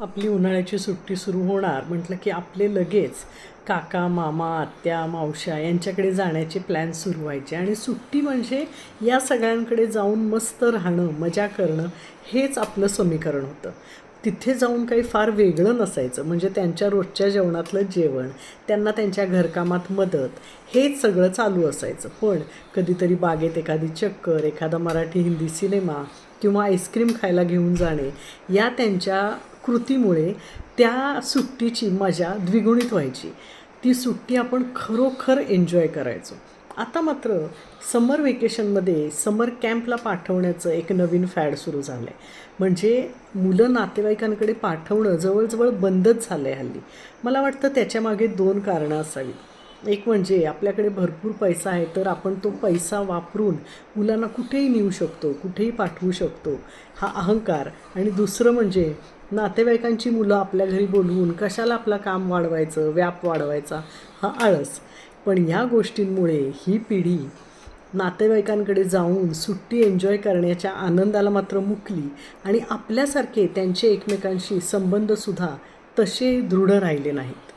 आपली उन्हाळ्याची सुट्टी सुरू होणार. म्हटलं की आपले लगेच काका मामा आत्या मावश्या यांच्याकडे जाण्याचे प्लॅन सुरू व्हायचे. आणि सुट्टी म्हणजे या सगळ्यांकडे जाऊन मस्त राहणं मजा करणं हेच आपलं समीकरण होतं. तिथे जाऊन काही फार वेगळं नसायचं. म्हणजे त्यांच्या रोजच्या जेवणातलं जेवण त्यांना त्यांच्या घरकामात मदत हेच सगळं चालू असायचं. पण कधीतरी बागेत एखादी चक्कर एखादा मराठी हिंदी सिनेमा किंवा आईस्क्रीम खायला घेऊन जाणे या त्यांच्या कृतीमुळे त्या सुट्टीची मजा द्विगुणित व्हायची. ती सुट्टी आपण खरोखर एन्जॉय करायचो. आता मात्र समर वेकेशनमध्ये समर कॅम्पला पाठवण्याचं एक नवीन फॅड सुरू झालं आहे म्हणजे मुलं नातेवाईकांकडे पाठवणं जवळजवळ बंदच झालं आहे हल्ली. मला वाटतं त्याच्यामागे दोन कारणं असावीत. एक म्हणजे आपल्याकडे भरपूर पैसा आहे तर आपण तो पैसा वापरून मुलांना कुठेही नेऊ शकतो कुठेही पाठवू शकतो. हा अहंकार. आणि दुसरं म्हणजे नातेवाईकांची मुलं आपल्या घरी बोलवून कशाला आपलं काम वाढवायचं व्याप वाढवायचा हा आळस. पण या गोष्टींमुळे ही पिढी नातेवाईकांकडे जाऊन सुट्टी एन्जॉय करण्याच्या आनंदाला मात्र मुकली आणि आपल्यासारखे त्यांचे एकमेकांशी संबंधसुद्धा तसे दृढ राहिले नाहीत.